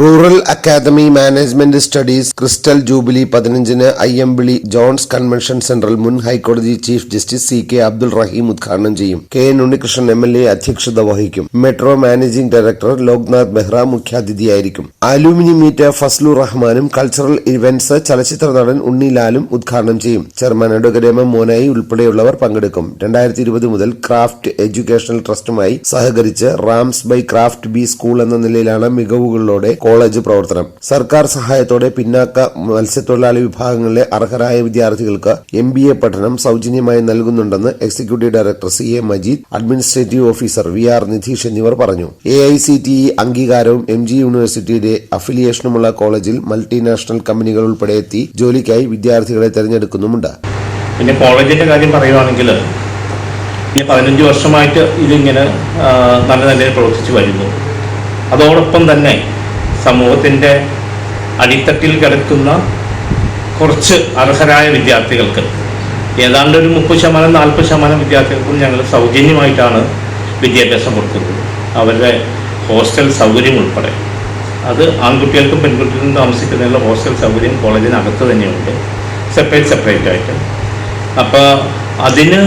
Rural academy management studies crystal jubilee പതിനഞ്ചിന് Ayyampilly Johns convention സെന്ററിൽ മുൻ ഹൈക്കോടതി chief justice C K Abdul Rahim ഉദ്ഘാടനം ചെയ്യും. K N Unnikrishnan M L A അധ്യക്ഷത വഹിക്കും. Metro managing director Loknath Behra മുഖ്യാതിഥിയായിരിക്കും. Aluminium meet Fazlu റഹ്മാനും കൾച്ചറൽ ഇവന്റ്സ് ചലച്ചിത്ര നടൻ ഉണ്ണിലാലും ഉദ്ഘാടനം ചെയ്യും. Chairman advocate M M Monayi ഉൾപ്പെടെയുള്ളവർ പങ്കെടുക്കും. രണ്ടായിരത്തി ഇരുപത് മുതൽ ക്രാഫ്റ്റ് എഡ്യൂക്കേഷണൽ ട്രസ്റ്റുമായി സഹകരിച്ച് Rams by craft B school എന്ന നിലയിലാണ് മികവുകളോടെ കോളേജ് പ്രവർത്തനം. സർക്കാർ സഹായത്തോടെ പിന്നാക്ക മത്സ്യത്തൊഴിലാളി വിഭാഗങ്ങളിലെ അർഹരായ വിദ്യാർത്ഥികൾക്ക് എം ബി എ പഠനം സൗജന്യമായി നൽകുന്നുണ്ടെന്ന് executive director C A Majeed administrative officer V R Nidheesh എന്നിവർ പറഞ്ഞു. A I C T E അംഗീകാരവും എം ജി യൂണിവേഴ്സിറ്റിയുടെ അഫിലിയേഷനുമുള്ള കോളേജിൽ മൾട്ടിനാഷണൽ കമ്പനികൾ ഉൾപ്പെടെ എത്തി ജോലിക്കായി വിദ്യാർത്ഥികളെ തെരഞ്ഞെടുക്കുന്നുമുണ്ട്. പിന്നെ കോളേജിന്റെ കാര്യം പറയുകയാണെങ്കിൽ ഈ പതിനഞ്ച് വർഷമായിട്ട് ഇതിങ്ങനെ നല്ല നിലയിൽ പ്രവർത്തിച്ചു വരുന്നു. അതോടൊപ്പം തന്നെ സമൂഹത്തിന്റെ അടിത്തട്ടിൽ കിടക്കുന്ന കുറച്ച് അർഹരായ വിദ്യാർത്ഥികൾക്ക് ഏതാണ്ട് ഒരു മുപ്പത് ശതമാനം നാൽപ്പത് ശതമാനം വിദ്യാർത്ഥികൾക്കും ഞങ്ങൾ സൗജന്യമായിട്ടാണ് വിദ്യാഭ്യാസം കൊടുക്കുന്നത്. അവരുടെ ഹോസ്റ്റൽ സൗകര്യം ഉൾപ്പെടെ. അത് ആൺകുട്ടികൾക്കും പെൺകുട്ടികൾക്കും താമസിക്കുന്നതിനുള്ള ഹോസ്റ്റൽ സൗകര്യം കോളേജിനകത്ത് തന്നെയുണ്ട്. സെപ്പറേറ്റ് സെപ്പറേറ്റ് ആയിട്ട്. അപ്പോൾ അതിന്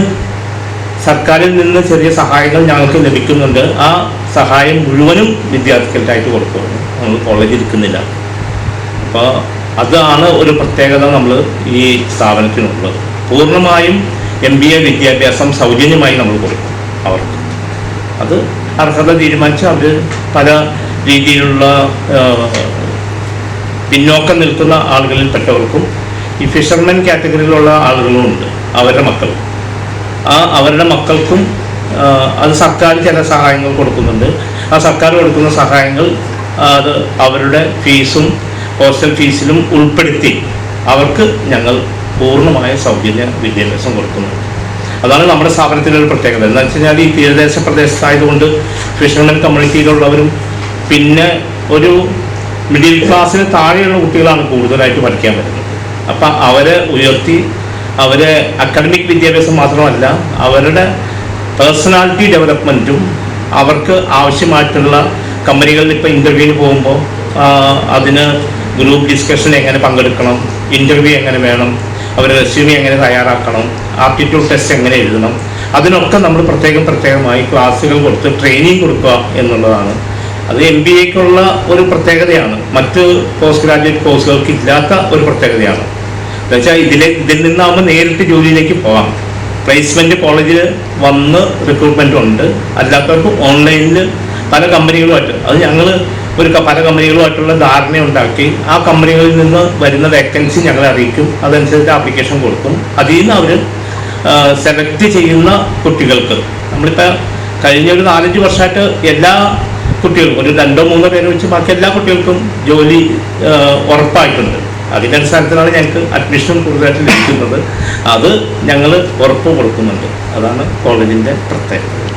സർക്കാരിൽ നിന്ന് ചെറിയ സഹായങ്ങൾ ഞങ്ങൾക്ക് ലഭിക്കുന്നുണ്ട്. ആ സഹായം മുഴുവനും വിദ്യാർത്ഥികൾക്കായിട്ട് കൊടുക്കുന്നു നമ്മൾ കോളേജിൽ ഇരിക്കുന്നില്ല. അപ്പോൾ അതാണ് ഒരു പ്രത്യേകത നമ്മൾ ഈ സ്ഥാപനത്തിനുള്ളത്. പൂർണമായും എം ബി എ വിദ്യാഭ്യാസം സൗജന്യമായി നമ്മൾ കൊടുക്കും അവർക്ക്. അത് അർഹത തീരുമാനിച്ച് അവർ പല രീതിയിലുള്ള പിന്നോക്കം നിൽക്കുന്ന ആളുകളിൽപ്പെട്ടവർക്കും ഈ ഫിഷർമെൻ കാറ്റഗറിയിലുള്ള ആളുകളുമുണ്ട്. അവരുടെ മക്കൾ. ആ അവരുടെ മക്കൾക്കും അത് സർക്കാർ ചില സഹായങ്ങൾ കൊടുക്കുന്നുണ്ട്. ആ സർക്കാർ കൊടുക്കുന്ന സഹായങ്ങൾ അത് അവരുടെ ഫീസും ഹോസ്റ്റൽ ഫീസിലും ഉൾപ്പെടുത്തി അവർക്ക് ഞങ്ങൾ പൂർണമായ സൗജന്യ വിദ്യാഭ്യാസം കൊടുക്കുന്നുണ്ട്. അതാണ് നമ്മുടെ സ്ഥാപനത്തിന്റെ ഒരു പ്രത്യേകത. എന്താ വെച്ച് കഴിഞ്ഞാൽ ഈ തീരദേശ പ്രദേശത്തായതുകൊണ്ട് ഫിഷർമെൻ കമ്മ്യൂണിറ്റിയിലുള്ളവരും പിന്നെ ഒരു മിഡിൽ ക്ലാസ്സിന് താഴെയുള്ള കുട്ടികളാണ് കൂടുതലായിട്ട് പഠിക്കാൻ വരുന്നത്. അപ്പം അവരെ ഉയർത്തി അവരെ അക്കാഡമിക് വിദ്യാഭ്യാസം മാത്രമല്ല അവരുടെ പേഴ്സണാലിറ്റി ഡെവലപ്മെന്റും അവർക്ക് ആവശ്യമായിട്ടുള്ള കമ്പനികളിൽ ഇപ്പോൾ ഇന്റർവ്യൂവിന് പോകുമ്പോൾ അതിന് ഗ്രൂപ്പ് ഡിസ്കഷൻ എങ്ങനെ പങ്കെടുക്കണം ഇന്റർവ്യൂ എങ്ങനെ വേണം അവർ റെസ്യൂമി എങ്ങനെ തയ്യാറാക്കണം ആപ്റ്റിറ്റ്യൂഡ് ടെസ്റ്റ് എങ്ങനെ എഴുതണം അതിനൊക്കെ നമ്മൾ പ്രത്യേകം പ്രത്യേകമായി ക്ലാസ്സുകൾ കൊടുത്ത് ട്രെയിനിങ് കൊടുക്കുക എന്നുള്ളതാണ്. അത് എം ബി എക്കുള്ള ഒരു പ്രത്യേകതയാണ്. മറ്റ് പോസ്റ്റ് ഗ്രാജുവേറ്റ് കോഴ്സുകൾക്ക് ഇല്ലാത്ത ഒരു പ്രത്യേകതയാണ്. എന്നുവെച്ചാൽ ഇതിലെ ഇതിൽ നിന്നാകുമ്പോൾ നേരിട്ട് ജോലിയിലേക്ക് പോകാം. പ്ലേസ്മെന്റ് കോളേജിൽ വന്ന് റിക്രൂട്ട്മെന്റ് ഉണ്ട്. അല്ലാത്തവർക്ക് ഓൺലൈനിൽ പല കമ്പനികളുമായിട്ട് അത് ഞങ്ങൾ ഒരു പല കമ്പനികളുമായിട്ടുള്ള ധാരണ ഉണ്ടാക്കി ആ കമ്പനികളിൽ നിന്ന് വരുന്ന വേക്കൻസി ഞങ്ങൾ അറിയിക്കും. അതനുസരിച്ച് ആപ്ലിക്കേഷൻ കൊടുക്കും. അതിൽ നിന്ന് അവർ സെലക്ട് ചെയ്യുന്ന കുട്ടികൾക്ക് നമ്മളിപ്പോൾ കഴിഞ്ഞ ഒരു നാലഞ്ച് വർഷമായിട്ട് എല്ലാ കുട്ടികൾക്കും ഒരു രണ്ടോ മൂന്നോ പേരെ വെച്ച് ബാക്കി എല്ലാ കുട്ടികൾക്കും ജോലി ഉറപ്പായിട്ടുണ്ട്. അതിന്റെ അടിസ്ഥാനത്തിലാണ് ഞങ്ങൾക്ക് അഡ്മിഷൻ കൂടുതലായിട്ട് ലഭിക്കുന്നത്. അത് ഞങ്ങൾ ഉറപ്പ് കൊടുക്കുന്നുണ്ട്. അതാണ് കോളേജിന്റെ പ്രത്യേകത.